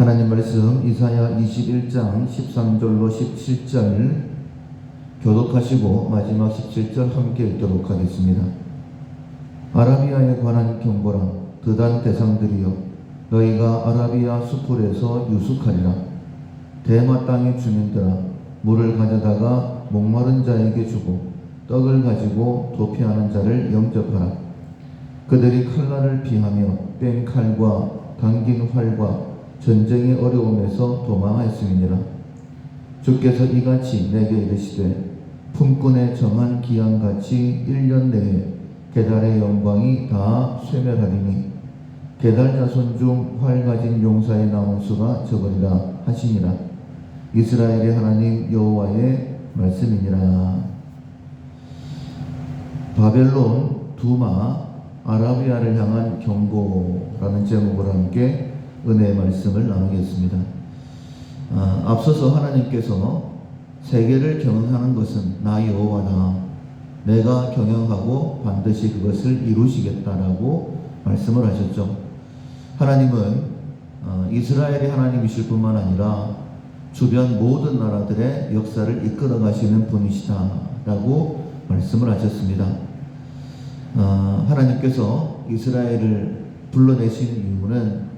하나님 말씀 이사야 21장 13절로 17절 교독하시고 마지막 17절 함께 읽도록 하겠습니다. 아라비아에 관한 경고라 드단 대상들이여 너희가 아라비아 수풀에서 유숙하리라 대마 땅의 주민들아 물을 가져다가 목마른 자에게 주고 떡을 가지고 도피하는 자를 영접하라 그들이 칼날을 피하며 뺀 칼과 당긴 활과 전쟁의 어려움에서 도망하였음이니라. 주께서 이같이 내게 이르시되 품꾼의 정한 기한같이 1년 내에 게달의 영광이 다 쇠멸하리니 게달 자손 중 활 가진 용사의 남은 수가 적으리라 하시니라. 이스라엘의 하나님 여호와의 말씀이니라. 바벨론 두마 아라비아를 향한 경고라는 제목으로 함께 은혜의 말씀을 나누겠습니다. 아, 앞서서 하나님께서 세계를 경영하는 것은 나 여호와다. 내가 경영하고 반드시 그것을 이루시겠다라고 말씀을 하셨죠. 하나님은 어, 이스라엘의 하나님이실 뿐만 아니라 주변 모든 나라들의 역사를 이끌어 가시는 분이시다라고 말씀을 하셨습니다. 어, 하나님께서 이스라엘을 불러내신 이유는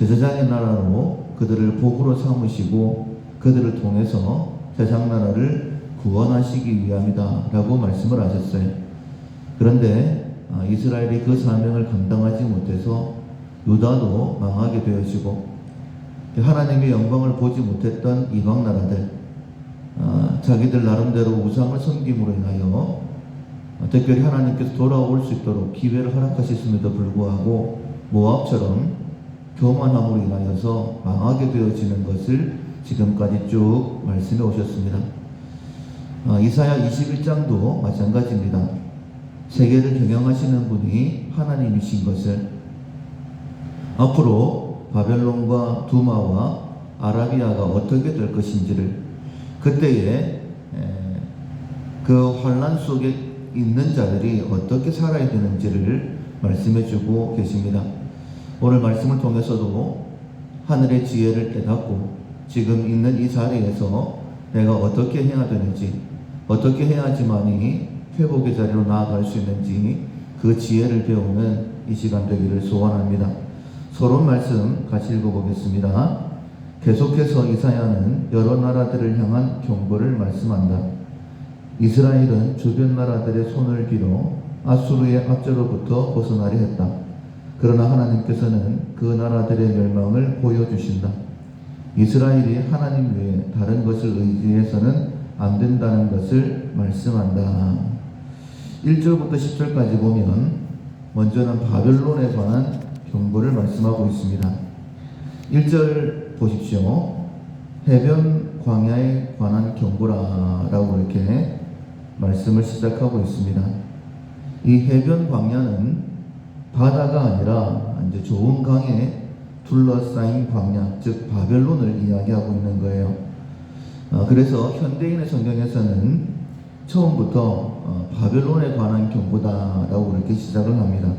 제사장의 나라로 그들을 복으로 삼으시고 그들을 통해서 세상 나라를 구원하시기 위함이다 라고 말씀을 하셨어요. 그런데 아, 이스라엘이 그 사명을 감당하지 못해서 유다도 망하게 되어지고 하나님의 영광을 보지 못했던 이방 나라들 아, 자기들 나름대로 우상을 섬김으로 인하여 어, 특별히 하나님께서 돌아올 수 있도록 기회를 허락하셨음에도 불구하고 모압처럼 교만함으로 인하여서 망하게 되어지는 것을 지금까지 쭉 말씀해 오셨습니다. 어, 이사야 21장도 마찬가지입니다. 세계를 경영하시는 분이 하나님이신 것을 앞으로 바벨론과 두마와 아라비아가 어떻게 될 것인지를 그때에 그 환란 속에 있는 자들이 어떻게 살아야 되는지를 말씀해 주고 계십니다. 오늘 말씀을 통해서도 하늘의 지혜를 깨닫고 지금 있는 이 자리에서 내가 어떻게 해야 되는지 어떻게 해야지만이 회복의 자리로 나아갈 수 있는지 그 지혜를 배우는 이 시간 되기를 소원합니다. 서론 말씀 같이 읽어보겠습니다. 계속해서 이사야는 여러 나라들을 향한 경고를 말씀한다. 이스라엘은 주변 나라들의 손을 빌어 아수르의 압제로부터 벗어나려 했다. 그러나 하나님께서는 그 나라들의 멸망을 보여주신다. 이스라엘이 하나님 외에 다른 것을 의지해서는 안 된다는 것을 말씀한다. 1절부터 10절까지 보면 먼저는 바벨론에 관한 경고를 말씀하고 있습니다. 1절 보십시오. 해변 광야에 관한 경고라라고 이렇게 말씀을 시작하고 있습니다. 이 해변 광야는 바다가 아니라 이제 좋은 강에 둘러싸인 광야, 즉 바벨론을 이야기하고 있는 거예요. 어, 그래서 현대인의 성경에서는 처음부터 어, 바벨론에 관한 경고다라고 이렇게 시작을 합니다.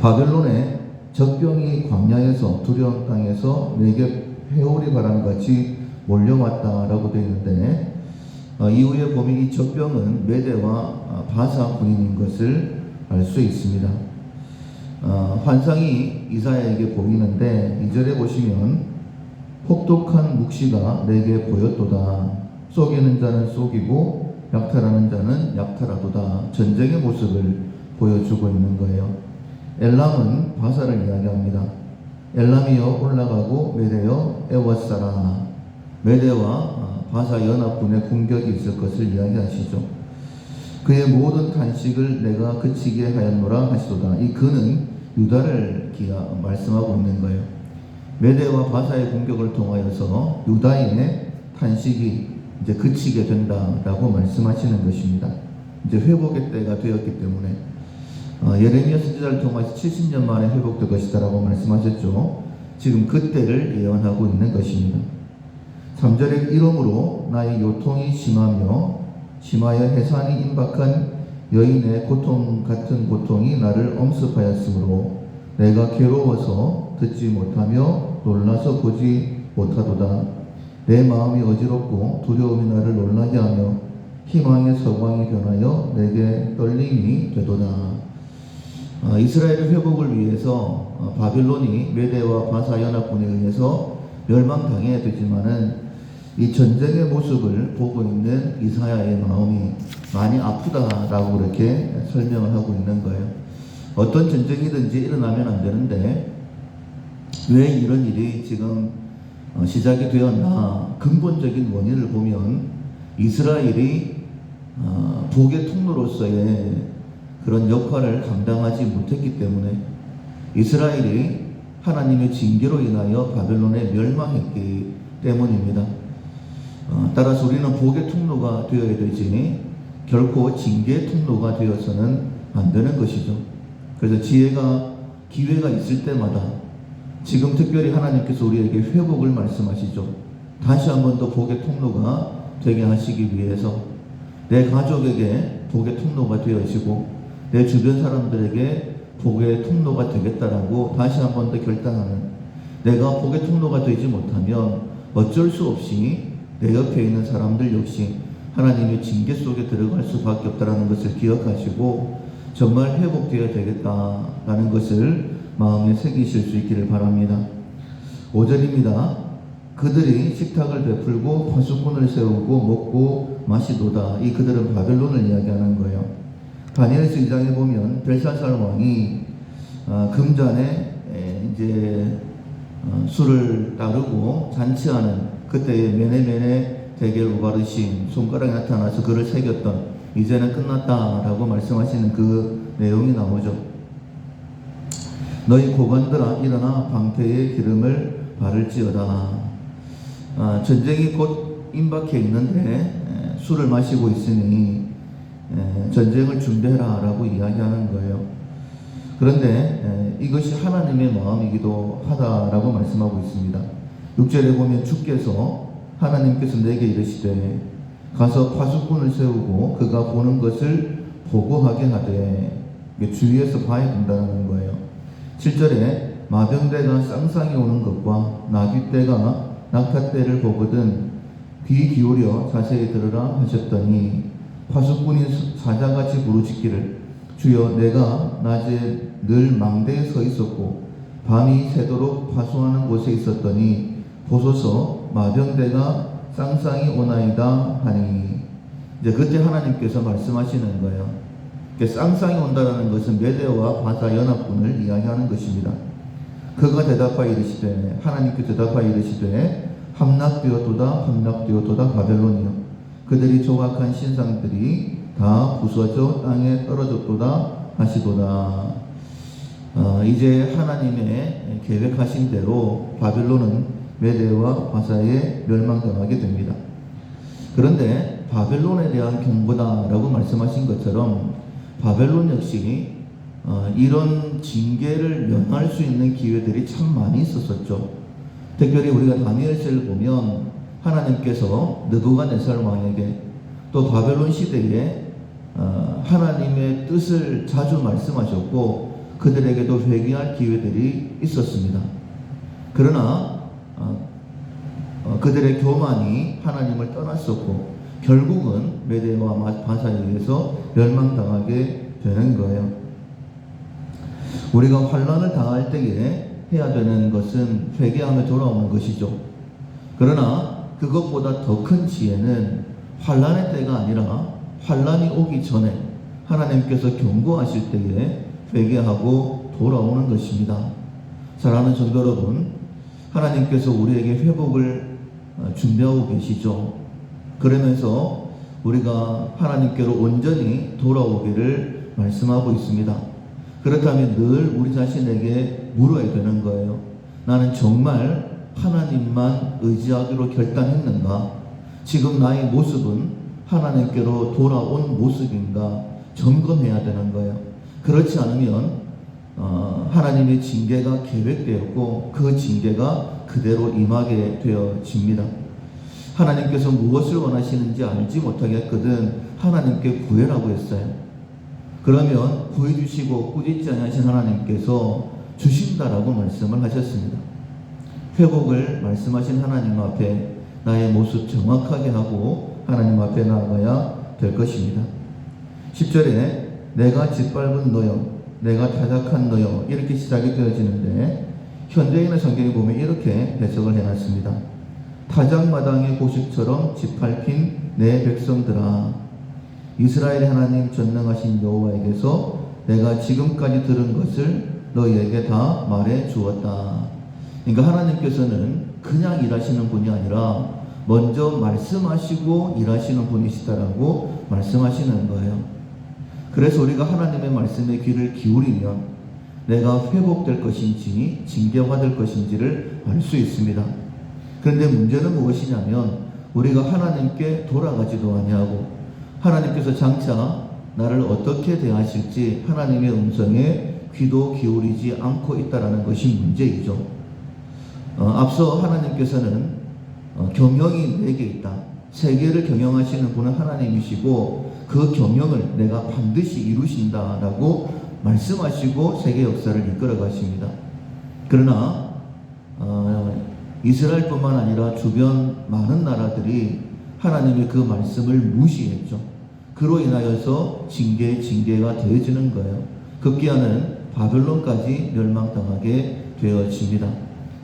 바벨론의 적병이 광야에서 두려운 땅에서 내게 회오리 바람같이 몰려왔다라고 되어 있는데 어, 이후에 보면 이 적병은 메대와 어, 바사 군인인 것을 알 수 있습니다. 어, 환상이 이사야에게 보이는데 이절에 보시면 혹독한 묵시가 내게 보였도다. 속이는 자는 속이고 약탈하는 자는 약탈하도다. 전쟁의 모습을 보여주고 있는 거예요. 엘람은 바사를 이야기합니다. 엘람이여 올라가고 메대여 에워싸라. 메대와 바사 연합군의 공격이 있을 것을 이야기하시죠. 그의 모든 탄식을 내가 그치게 하였노라 하시도다. 이 그는 유다를 기하, 말씀하고 있는 거예요. 메대와 바사의 공격을 통하여서 유다인의 탄식이 이제 그치게 된다라고 말씀하시는 것입니다. 이제 회복의 때가 되었기 때문에 어, 예레미야 선지자를 통해서 70년 만에 회복될 것이다라고 말씀하셨죠. 지금 그때를 예언하고 있는 것입니다. 3절에 이름으로 나의 요통이 심하며 심하여 해산이 임박한 여인의 고통 같은 고통이 나를 엄습하였으므로 내가 괴로워서 듣지 못하며 놀라서 보지 못하도다. 내 마음이 어지럽고 두려움이 나를 놀라게 하며 희망의 서광이 변하여 내게 떨림이 되도다. 아, 이스라엘의 회복을 위해서 어, 바빌론이 메대와 바사 연합군에 의해서 멸망당해야 되지만은 이 전쟁의 모습을 보고 있는 이사야의 마음이 많이 아프다라고 그렇게 설명을 하고 있는 거예요. 어떤 전쟁이든지 일어나면 안 되는데 왜 이런 일이 지금 어, 시작이 되었나 근본적인 원인을 보면 이스라엘이 어, 복의 통로로서의 그런 역할을 감당하지 못했기 때문에 이스라엘이 하나님의 징계로 인하여 바벨론에 멸망했기 때문입니다. 어, 따라서 우리는 복의 통로가 되어야 되지 결코 징계의 통로가 되어서는 안 되는 것이죠. 그래서 지혜가 기회가 있을 때마다 지금 특별히 하나님께서 우리에게 회복을 말씀하시죠. 다시 한 번 더 복의 통로가 되게 하시기 위해서 내 가족에게 복의 통로가 되어지고 내 주변 사람들에게 복의 통로가 되겠다라고 다시 한 번 더 결단하는 내가 복의 통로가 되지 못하면 어쩔 수 없이 내 옆에 있는 사람들 역시 하나님의 징계 속에 들어갈 수밖에 없다라는 것을 기억하시고 정말 회복되어야 되겠다라는 것을 마음에 새기실 수 있기를 바랍니다. 5절입니다. 그들이 식탁을 베풀고 파수꾼을 세우고 먹고 마시도다. 이 그들은 바벨론을 이야기하는 거예요. 다니엘서 2장에 보면 벨사살 왕이 아, 금잔에 에, 이제 어, 술을 따르고 잔치하는 그때의 메네메네 대결 우바르신 손가락에 나타나서 그를 새겼던 이제는 끝났다라고 말씀하시는 그 내용이 나오죠. 너희 고관들아 일어나 방패의 기름을 바를지어다. 아, 전쟁이 곧 임박해 있는데 에, 술을 마시고 있으니 에, 전쟁을 준비해라라고 이야기하는 거예요. 그런데 에, 이것이 하나님의 마음이기도 하다라고 말씀하고 있습니다. 6절에 보면 주께서 하나님께서 내게 이르시되 가서 파수꾼을 세우고 그가 보는 것을 보고하게 하되 주위에서 봐야 된다는 거예요. 7절에 마병대가 쌍쌍이 오는 것과 나귀떼가 낙타떼를 보거든 귀 기울여 자세히 들으라 하셨더니 파수꾼이 사자같이 부르짖기를 주여 내가 낮에 늘 망대에 서 있었고 밤이 새도록 파수하는 곳에 있었더니 보소서 마병대가 쌍쌍이 오나이다 하니 이제 그때 하나님께서 말씀하시는 거예요. 쌍쌍이 온다라는 것은 메대와 바사 연합군을 이야기하는 것입니다. 그가 대답하여 이르시되 하나님께 대답하여 이르시되 함락되었도다 함락되었도다 바벨론이요 그들이 조각한 신상들이 다 부서져 땅에 떨어졌도다 하시도다 어, 이제 하나님의 계획하신 대로 바벨론은 메대와 바사에 멸망당하게 됩니다. 그런데 바벨론에 대한 경고다라고 말씀하신 것처럼 바벨론 역시 어, 이런 징계를 면할 수 있는 기회들이 참 많이 있었었죠. 특별히 우리가 다니엘서를 보면 하나님께서 느부갓네살 왕에게 또 바벨론 시대에 어, 하나님의 뜻을 자주 말씀하셨고 그들에게도 회개할 기회들이 있었습니다. 그러나 그들의 교만이 하나님을 떠났었고 결국은 메대와 바사에 의해서 멸망당하게 되는 거예요. 우리가 환란을 당할 때에 해야 되는 것은 회개하며 돌아오는 것이죠. 그러나 그것보다 더 큰 지혜는 환란의 때가 아니라 환란이 오기 전에 하나님께서 경고하실 때에 회개하고 돌아오는 것입니다. 사랑하는 성도 여러분, 하나님께서 우리에게 회복을 어, 준비하고 계시죠. 그러면서 우리가 하나님께로 온전히 돌아오기를 말씀하고 있습니다. 그렇다면 늘 우리 자신에게 물어야 되는 거예요. 나는 정말 하나님만 의지하기로 결단했는가? 지금 나의 모습은 하나님께로 돌아온 모습인가? 점검해야 되는 거예요. 그렇지 않으면 어, 하나님의 징계가 계획되었고 그 징계가 그대로 임하게 되어집니다. 하나님께서 무엇을 원하시는지 알지 못하겠거든 하나님께 구해라고 했어요. 그러면 구해주시고 꾸짖지 않으신 하나님께서 주신다라고 말씀을 하셨습니다. 회복을 말씀하신 하나님 앞에 나의 모습 정확하게 하고 하나님 앞에 나아가야 될 것입니다. 10절에 내가 짓밟은 너여, 내가 타작한 너여 이렇게 시작이 되어지는데 현대인의 성경에 보면 이렇게 해석을 해놨습니다. 타작마당의 고식처럼 짓밟힌 내 백성들아 이스라엘 하나님 전능하신 여호와에게서 내가 지금까지 들은 것을 너희에게 다 말해 주었다. 그러니까 하나님께서는 그냥 일하시는 분이 아니라 먼저 말씀하시고 일하시는 분이시다라고 말씀하시는 거예요. 그래서 우리가 하나님의 말씀에 귀를 기울이면 내가 회복될 것인지 징계화될 것인지를 알 수 있습니다. 그런데 문제는 무엇이냐면 우리가 하나님께 돌아가지도 아니하고 하나님께서 장차 나를 어떻게 대하실지 하나님의 음성에 귀도 기울이지 않고 있다라는 것이 문제이죠. 어, 앞서 하나님께서는 어, 경영이 내게 있다. 세계를 경영하시는 분은 하나님이시고 그 경영을 내가 반드시 이루신다라고 말씀하시고 세계 역사를 이끌어 가십니다. 그러나 어, 이스라엘뿐만 아니라 주변 많은 나라들이 하나님의 그 말씀을 무시했죠. 그로 인하여서 징계 징계가 되어지는 거예요. 급기야는 바벨론까지 멸망당하게 되어집니다.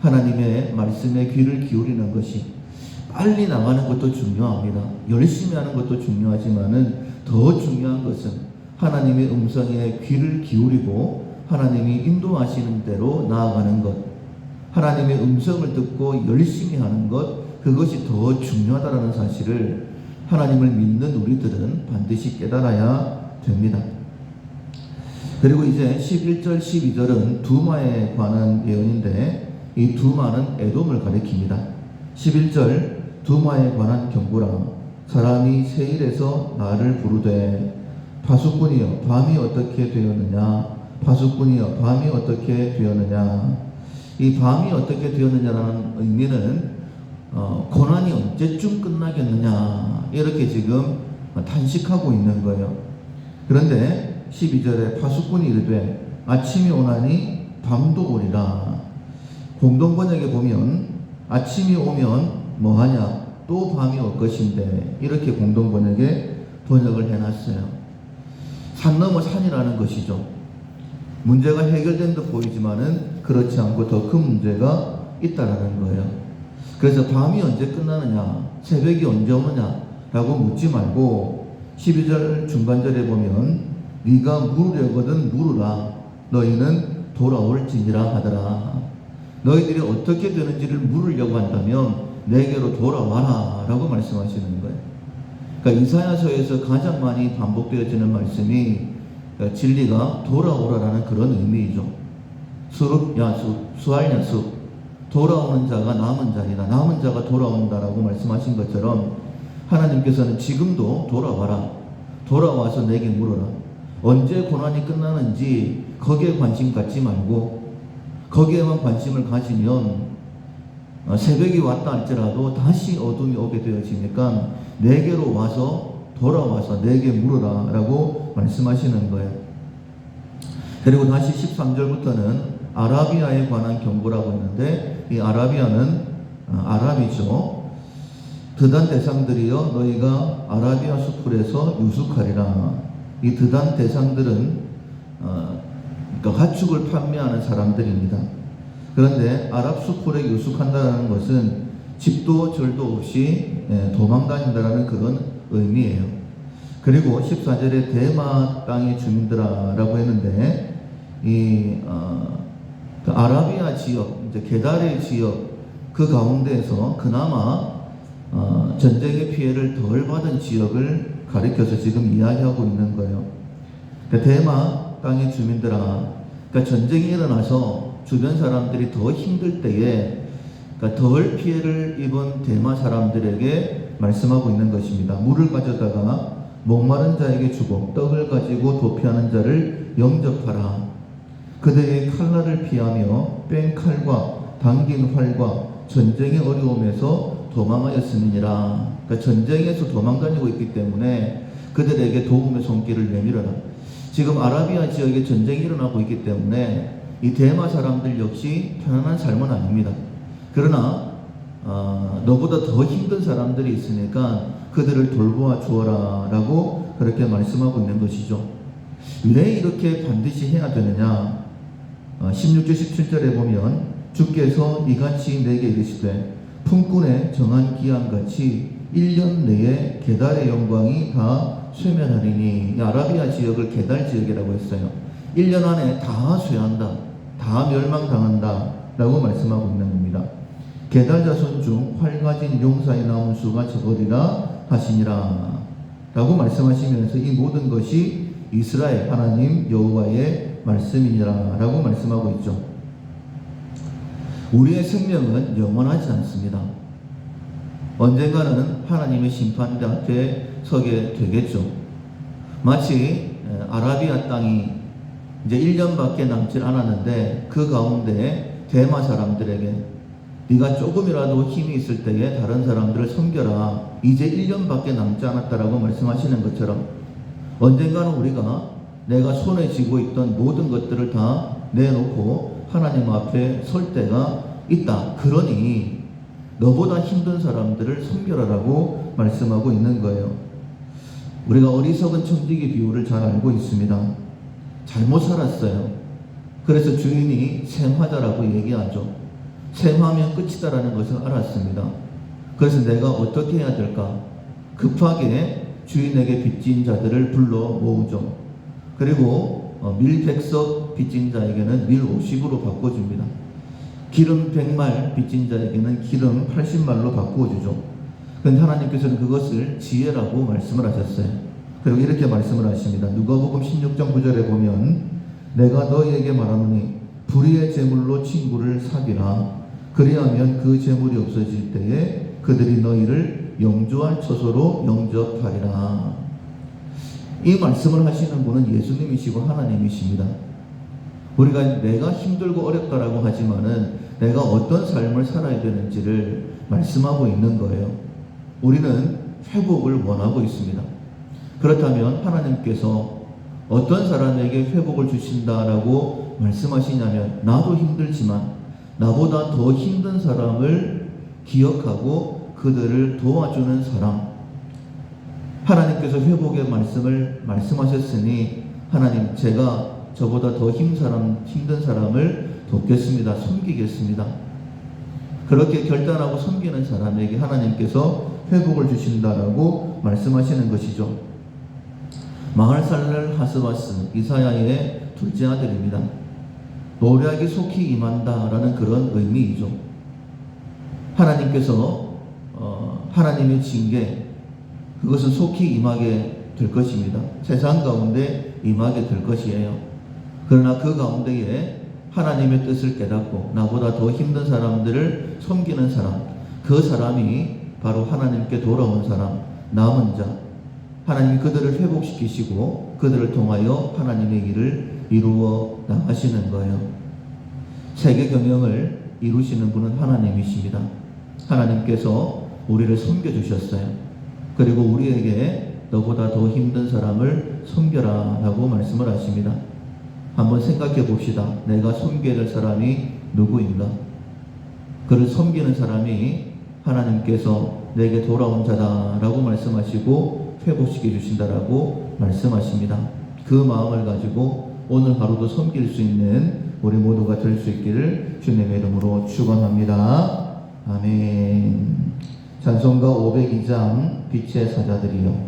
하나님의 말씀에 귀를 기울이는 것이 빨리 나가는 것도 중요합니다. 열심히 하는 것도 중요하지만은 더 중요한 것은 하나님의 음성에 귀를 기울이고 하나님이 인도하시는 대로 나아가는 것. 하나님의 음성을 듣고 열심히 하는 것. 그것이 더 중요하다는 사실을 하나님을 믿는 우리들은 반드시 깨달아야 됩니다. 그리고 이제 11절, 12절은 두마에 관한 예언인데 이 두마는 에돔을 가리킵니다. 11절 두마에 관한 경고라 사람이 세일에서 나를 부르되 파수꾼이여 밤이 어떻게 되었느냐 파수꾼이여 밤이 어떻게 되었느냐 이 밤이 어떻게 되었느냐라는 의미는 어, 고난이 언제쯤 끝나겠느냐 이렇게 지금 탄식하고 있는 거예요. 그런데 12절에 파수꾼이 이르되 아침이 오나니 밤도 오리라. 공동 번역에 보면 아침이 오면 뭐하냐 또 밤이 올 것인데 이렇게 공동 번역에 번역을 해놨어요. 산 넘어 산이라는 것이죠. 문제가 해결된 듯 보이지만은 그렇지 않고 더 큰 문제가 있다라는 거예요. 그래서 밤이 언제 끝나느냐, 새벽이 언제 오느냐라고 묻지 말고 12절 중간절에 보면 네가 물으려거든 물으라 너희는 돌아올지니라 하더라. 너희들이 어떻게 되는지를 물으려고 한다면 내게로 돌아와라 라고 말씀하시는 거예요. 그러니까 이사야서에서 가장 많이 반복되어지는 말씀이 그러니까 진리가 돌아오라라는 그런 의미이죠. 수룹 야수, 수할 야수, 돌아오는 자가 남은 자리다. 남은 자가 돌아온다라고 말씀하신 것처럼 하나님께서는 지금도 돌아와라. 돌아와서 내게 물어라. 언제 고난이 끝나는지 거기에 관심 갖지 말고 거기에만 관심을 가지면 어, 새벽이 왔다 할지라도 다시 어둠이 오게 되어지니까 내게로 와서 돌아와서 내게 물어라 라고 말씀하시는 거예요. 그리고 다시 13절부터는 아라비아에 관한 경고라고 했는데 이 아라비아는 어, 아랍이죠. 드단 대상들이여 너희가 아라비아 수풀에서 유숙하리라. 이 드단 대상들은 어, 그러니까 가축을 판매하는 사람들입니다. 그런데 아랍 수풀에 유숙한다는 것은 집도 절도 없이 예, 도망다닌다라는 그런 의미예요. 그리고 14절에 대마 땅의 주민들아라고 했는데 이 어, 그 아라비아 지역, 이제 게다레 지역 그 가운데에서 그나마 어, 전쟁의 피해를 덜 받은 지역을 가리켜서 지금 이야기하고 있는 거예요. 그 대마 땅의 주민들아, 그러니까 전쟁이 일어나서 주변 사람들이 더 힘들 때에 그러니까 덜 피해를 입은 대마 사람들에게 말씀하고 있는 것입니다. 물을 가져다가 목마른 자에게 주고 떡을 가지고 도피하는 자를 영접하라. 그들의 칼날을 피하며 뺀 칼과 당긴 활과 전쟁의 어려움에서 도망하였음이니라. 그러니까 전쟁에서 도망다니고 있기 때문에 그들에게 도움의 손길을 내밀어라. 지금 아라비아 지역에 전쟁이 일어나고 있기 때문에 이 대마 사람들 역시 편안한 삶은 아닙니다. 그러나 어, 너보다 더 힘든 사람들이 있으니까 그들을 돌보아 주어라 라고 그렇게 말씀하고 있는 것이죠. 왜 이렇게 반드시 해야 되느냐? 어, 16절 17절에 보면 주께서 이같이 내게 이르시되 품꾼의 정한 기한같이 1년 내에 게달의 영광이 다 쇠면하리니 이 아라비아 지역을 게달 지역이라고 했어요. 1년 안에 다 쇠한다. 다 멸망당한다. 라고 말씀하고 있는 겁니다. 게달 자손 중 활가진 용사의 나온 수가 적으리라 하시니라. 라고 말씀하시면서 이 모든 것이 이스라엘 하나님 여호와의 말씀이니라 라고 말씀하고 있죠. 우리의 생명은 영원하지 않습니다. 언젠가는 하나님의 심판대 앞에 서게 되겠죠. 마치 아라비아 땅이 이제 1년밖에 남질 않았는데 그 가운데 대마 사람들에게 네가 조금이라도 힘이 있을 때에 다른 사람들을 섬겨라. 이제 1년밖에 남지 않았다라고 말씀하시는 것처럼 언젠가는 우리가 내가 손에 쥐고 있던 모든 것들을 다 내놓고 하나님 앞에 설 때가 있다. 그러니 너보다 힘든 사람들을 섬겨라라고 말씀하고 있는 거예요. 우리가 어리석은 청지기 비유를 잘 알고 있습니다. 잘못 살았어요. 그래서 주인이 생화자라고 얘기하죠. 생화면 끝이다라는 것을 알았습니다. 그래서 내가 어떻게 해야 될까? 급하게 주인에게 빚진 자들을 불러 모으죠. 그리고 어, 밀백석 빚진 자에게는 밀 50으로 바꿔줍니다. 기름 100말 빚진 자에게는 기름 80말로 바꾸어 주죠. 그런데 하나님께서는 그것을 지혜라고 말씀을 하셨어요. 그리고 이렇게 말씀을 하십니다. 누가복음 16장 9절에 보면 내가 너희에게 말하노니 불의의 제물로 친구를 사귀라. 그리하면 그 제물이 없어질 때에 그들이 너희를 영조할 처소로 영접하리라. 이 말씀을 하시는 분은 예수님이시고 하나님이십니다. 우리가 내가 힘들고 어렵다라고 하지만은 내가 어떤 삶을 살아야 되는지를 말씀하고 있는 거예요. 우리는 회복을 원하고 있습니다. 그렇다면 하나님께서 어떤 사람에게 회복을 주신다라고 말씀하시냐면 나도 힘들지만 나보다 더 힘든 사람을 기억하고 그들을 도와주는 사람. 하나님께서 회복의 말씀을 말씀하셨으니 하나님 제가 저보다 더 힘 사람, 힘든 사람을 돕겠습니다. 섬기겠습니다. 그렇게 결단하고 섬기는 사람에게 하나님께서 회복을 주신다라고 말씀하시는 것이죠. 마할살렐 하스바스 이사야의 둘째 아들입니다. 노략이 속히 임한다라는 그런 의미이죠. 하나님께서 어, 하나님의 징계 그것은 속히 임하게 될 것입니다. 세상 가운데 임하게 될 것이에요. 그러나 그 가운데에 하나님의 뜻을 깨닫고 나보다 더 힘든 사람들을 섬기는 사람, 그 사람이 바로 하나님께 돌아온 사람, 남은 자, 하나님 그들을 회복시키시고 그들을 통하여 하나님의 일을 이루어 나가시는 거예요. 세계 경영을 이루시는 분은 하나님이십니다. 하나님께서 우리를 섬겨주셨어요. 그리고 우리에게 너보다 더 힘든 사람을 섬겨라 라고 말씀을 하십니다. 한번 생각해 봅시다. 내가 섬겨야 될 사람이 누구인가? 그를 섬기는 사람이 하나님께서 내게 돌아온 자다 라고 말씀하시고 회복시켜 주신다라고 말씀하십니다. 그 마음을 가지고 오늘 하루도 섬길 수 있는 우리 모두가 될 수 있기를 주님의 이름으로 축원합니다. 아멘. 찬송가 502장 빛의 사자들이요